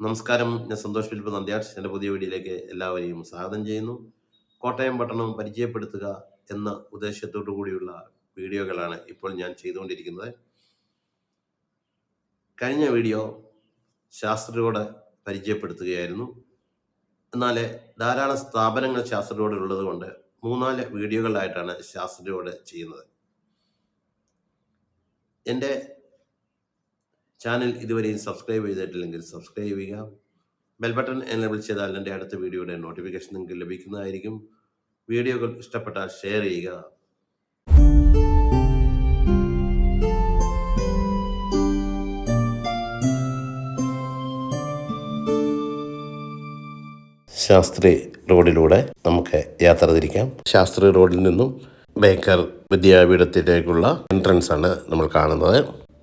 നമസ്കാരം. ഞാൻ സന്തോഷ് ഫിലിപ്പ് നന്ദ്യാട്ട്. എന്റെ പുതിയ വീഡിയോയിലേക്ക് എല്ലാവരെയും സ്വാഗതം ചെയ്യുന്നു. കോട്ടയം പട്ടണം പരിചയപ്പെടുത്തുക എന്ന ഉദ്ദേശത്തോടു കൂടിയുള്ള വീഡിയോകളാണ് ഇപ്പോൾ ഞാൻ ചെയ്തുകൊണ്ടിരിക്കുന്നത്. കഴിഞ്ഞ വീഡിയോ ശാസ്ത്ര പരിചയപ്പെടുത്തുകയായിരുന്നു. എന്നാൽ ധാരാളം സ്ഥാപനങ്ങൾ ശാസ്ത്ര ഉള്ളതുകൊണ്ട് ഉള്ളത് കൊണ്ട് മൂന്നാൽ വീഡിയോകളിലായിട്ടാണ് ശാസ്ത്ര ചെയ്യുന്നത്. എന്റെ ചാനൽ ഇതുവരെയും സബ്സ്ക്രൈബ് ചെയ്തിട്ടില്ലെങ്കിൽ സബ്സ്ക്രൈബ് ചെയ്യുക. ബെൽ ബട്ടൺ എനേബിൾ ചെയ്താൽ എന്റെ അടുത്ത വീഡിയോയുടെ നോട്ടിഫിക്കേഷൻ നിങ്ങൾക്ക് ലഭിക്കുന്നതായിരിക്കും. വീഡിയോകൾ ഇഷ്ടപ്പെട്ടാൽ ഷെയർ ചെയ്യുക. ശാസ്ത്രി റോഡിലൂടെ നമുക്ക് യാത്ര തിരിക്കാം. ശാസ്ത്രി റോഡിൽ നിന്നും ബേക്കർ വിദ്യാപീഠത്തിലേക്കുള്ള എൻട്രൻസ് ആണ് നമ്മൾ കാണുന്നത്.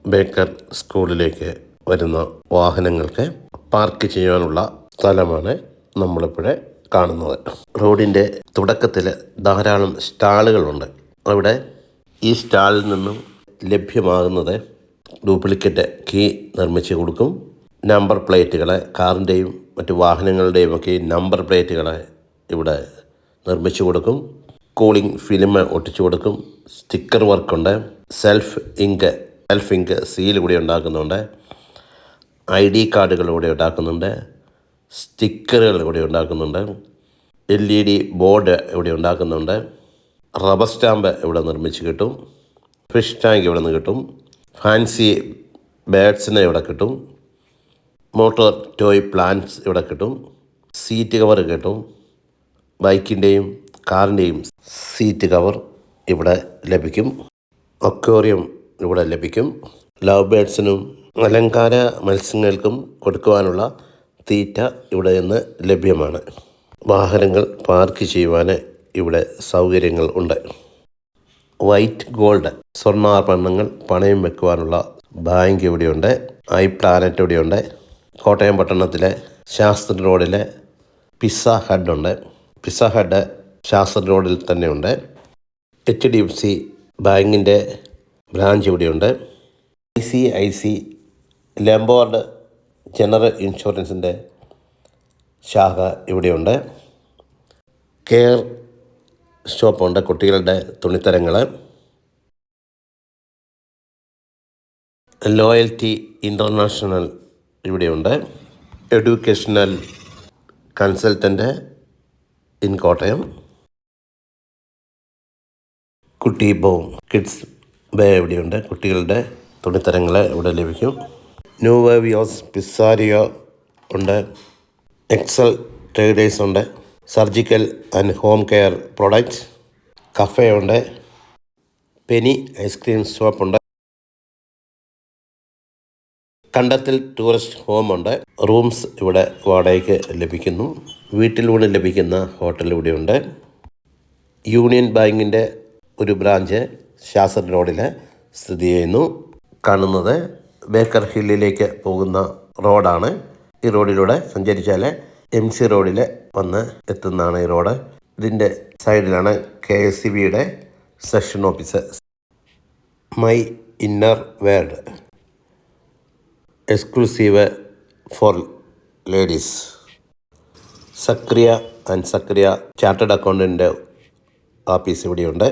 ബേക്കർ സ്കൂളിലേക്ക് വരുന്ന വാഹനങ്ങൾക്ക് പാർക്ക് ചെയ്യാനുള്ള സ്ഥലമാണ് നമ്മളിപ്പോഴെ കാണുന്നത്. റോഡിന്റെ തുടക്കത്തിൽ ധാരാളം സ്റ്റാളുകളുണ്ട്. അവിടെ ഈ സ്റ്റാളിൽ നിന്നും ലഭ്യമാകുന്നത് ഡ്യൂപ്ലിക്കേറ്റ് കീ നിർമ്മിച്ച് കൊടുക്കും. നമ്പർ പ്ലേറ്റുകളെ കാറിന്റെയും മറ്റു വാഹനങ്ങളുടെയും ഒക്കെ നമ്പർ പ്ലേറ്റുകളെ ഇവിടെ നിർമ്മിച്ചു കൊടുക്കും. കൂളിംഗ് ഫിലിം ഒട്ടിച്ചു കൊടുക്കും. Sticker വർക്കുണ്ട്. Self ink self ink seal കൂടി ഉണ്ടാക്കുന്നുണ്ട്. ഐ ഡി കാർഡുകൾ ഇവിടെ ഉണ്ടാക്കുന്നുണ്ട്. സ്റ്റിക്കറുകൾ ഇവിടെ ഉണ്ടാക്കുന്നുണ്ട്. എൽ ഇ ഡി ബോർഡ് ഇവിടെ ഉണ്ടാക്കുന്നുണ്ട്. റബ്ബർ സ്റ്റാമ്പ് ഇവിടെ നിർമ്മിച്ച് കിട്ടും. ഫിഷ് ടാങ്ക് ഇവിടെ നിന്ന് കിട്ടും. ഫാൻസി ബേഡ്സിനെ ഇവിടെ കിട്ടും. മോട്ടോർ ടോയ് പ്ലാന്റ്സ് ഇവിടെ കിട്ടും. സീറ്റ് കവർ കിട്ടും. ബൈക്കിന്റെയും കാറിന്റെയും സീറ്റ് കവർ ഇവിടെ ലഭിക്കും. അക്വേറിയം ഇവിടെ ലഭിക്കും. ലവ് ബേഡ്സിനും അലങ്കാര മത്സ്യങ്ങൾക്കും കൊടുക്കുവാനുള്ള തീറ്റ ഇവിടെ നിന്ന് ലഭ്യമാണ്. വാഹനങ്ങൾ പാർക്ക് ചെയ്യുവാൻ ഇവിടെ സൗകര്യങ്ങൾ ഉണ്ട്. വൈറ്റ് ഗോൾഡ് സ്വർണാഭരണങ്ങൾ പണയം വെക്കുവാനുള്ള ബാങ്ക് ഇവിടെയുണ്ട്. ഐ പ്ലാനറ്റ് ഇവിടെയുണ്ട്. കോട്ടയം പട്ടണത്തിലെ ശാസ്ത്ര റോഡിലെ പിസ്സ ഹഡ് ഉണ്ട്. പിസ്സ ഹഡ് ശാസ്ത്ര റോഡിൽ തന്നെയുണ്ട്. എച്ച് ഡി എഫ് സി ബാങ്കിന്റെ ബ്രാഞ്ച് ഇവിടെയുണ്ട്. I C I C Lombard general ഇൻഷുറൻസിന്റെ ശാഖ ഇവിടെയുണ്ട്. കെയർ ഷോപ്പുണ്ട് കുട്ടികളുടെ തുണിത്തരങ്ങൾ ലോയൽറ്റി ഇന്റർനാഷണൽ ഇവിടെയുണ്ട്. Educational consultant in Kottayam. കുട്ടി ബോം കിഡ്സ് ബേ ഇവിടെയുണ്ട് കുട്ടികളുടെ തുണിത്തരങ്ങൾ ഇവിടെ ലഭിക്കും. ന്യൂവേവിയോസ് പിസാരിയോ ഉണ്ട്. എക്സൽ ട്രേഡേഴ്സ് ഉണ്ട്. Surgical and home care products cafe ഉണ്ട്. പെനി ഐസ്ക്രീം ഷോപ്പുണ്ട് കണ്ടത്തിൽ ടൂറിസ്റ്റ് ഹോം ഉണ്ട്. റൂംസ് ഇവിടെ വാടകയ്ക്ക് ലഭിക്കുന്നു. വീട്ടിലൂടെ ലഭിക്കുന്ന ഹോട്ടൽ ഇവിടെയുണ്ട് യൂണിയൻ ബാങ്കിന്റെ ഒരു ബ്രാഞ്ച് ശാസ്ത്ര റോഡിൽ സ്ഥിതി ചെയ്യുന്നു. കാണുന്നത് ബേക്കർ ഹില്ലിലേക്ക് പോകുന്ന റോഡാണ്. ഈ റോഡിലൂടെ സഞ്ചരിച്ചാൽ എം സി റോഡിൽ വന്ന് എത്തുന്നതാണ് ഈ റോഡ്. ഇതിന്റെ സൈഡിലാണ് കെ എസ് സി ബിയുടെ section office. My inner world. Exclusive for ladies. Zachariah and Zachariah chartered accountant office ഇവിടെയുണ്ട്.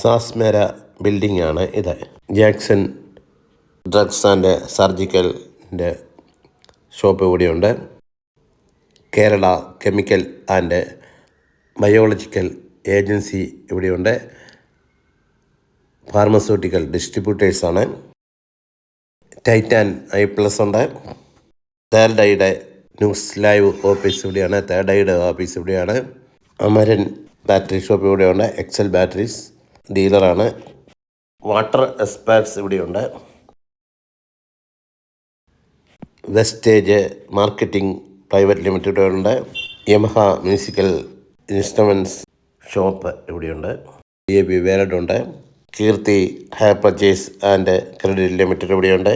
സാസ്മേര ബിൽഡിംഗ് ആണ് ഇത്. ജാക്സൺ ഡ്രഗ്സ് ആൻഡ് സർജിക്കലിന്റെ ഷോപ്പ് ഇവിടെയുണ്ട്. Kerala chemical and biological agency ഇവിടെയുണ്ട്. ഫാർമസ്യൂട്ടിക്കൽ ഡിസ്ട്രിബ്യൂട്ടേഴ്സാണ്. ടൈറ്റാൻ ഐ പ്ലസ് ഉണ്ട്. തേർഡ് ഐയുടെ ന്യൂസ് ലൈവ് ഓഫീസ് ഇവിടെയാണ്. തേർഡ് ഐയുടെ ഓഫീസ് ഇവിടെയാണ്. അമരൻ ബാറ്ററി ഷോപ്പ് ഇവിടെയുണ്ട്. എക്സൽ ബാറ്ററീസ് ഡീലറാണ്. വാട്ടർ എക്സ്പേർട്സ് ഇവിടെയുണ്ട്. വെസ്റ്റേജ് മാർക്കറ്റിംഗ് പ്രൈവറ്റ് ലിമിറ്റഡ് ഉണ്ട് യമഹ മ്യൂസിക്കൽ ഇൻസ്ട്രുമെന്റ്സ് ഷോപ്പ് ഇവിടെയുണ്ട്. D A B വേലഡുണ്ട്. Keerthi hire purchase and credit limited ഇവിടെയുണ്ട്.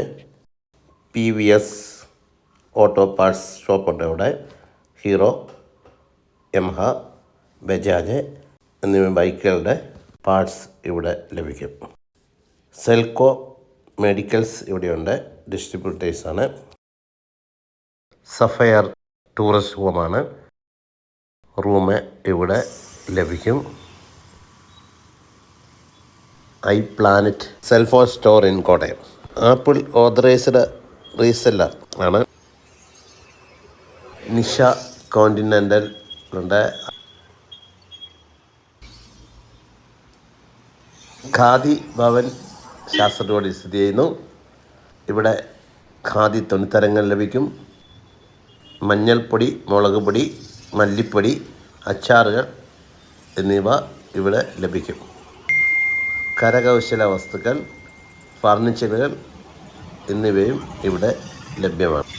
P V S auto parts ഷോപ്പുണ്ട് ഇവിടെ ഹീറോ യമഹ ബജാജ് എന്നിവ ബൈക്കുകളുടെ parts ഇവിടെ ലഭിക്കും. സെൽക്കോ മെഡിക്കൽസ് ഇവിടെയുണ്ട്. ഡിസ്ട്രിബ്യൂട്ടേഴ്സാണ് സഫയർ ടൂറിസ്റ്റ് ഹോമാണ് റൂം ഇവിടെ ലഭിക്കും. I planet cellphone store in Kottayam Apple authorised reseller ആണ്. നിഷ കോണ്ടിനെന്റൽ ഉണ്ട്. ഖാദി ഭവൻ ശാസ്ത്രയോട് സ്ഥിതി ചെയ്യുന്നു. ഇവിടെ ഖാദി തുണിത്തരങ്ങൾ ലഭിക്കും. മഞ്ഞൾപ്പൊടി മുളക് പൊടി മല്ലിപ്പൊടി അച്ചാറുകൾ എന്നിവ ഇവിടെ ലഭിക്കും. കരകൗശല വസ്തുക്കൾ ഫർണിച്ചറുകൾ എന്നിവയും ഇവിടെ ലഭ്യമാണ്.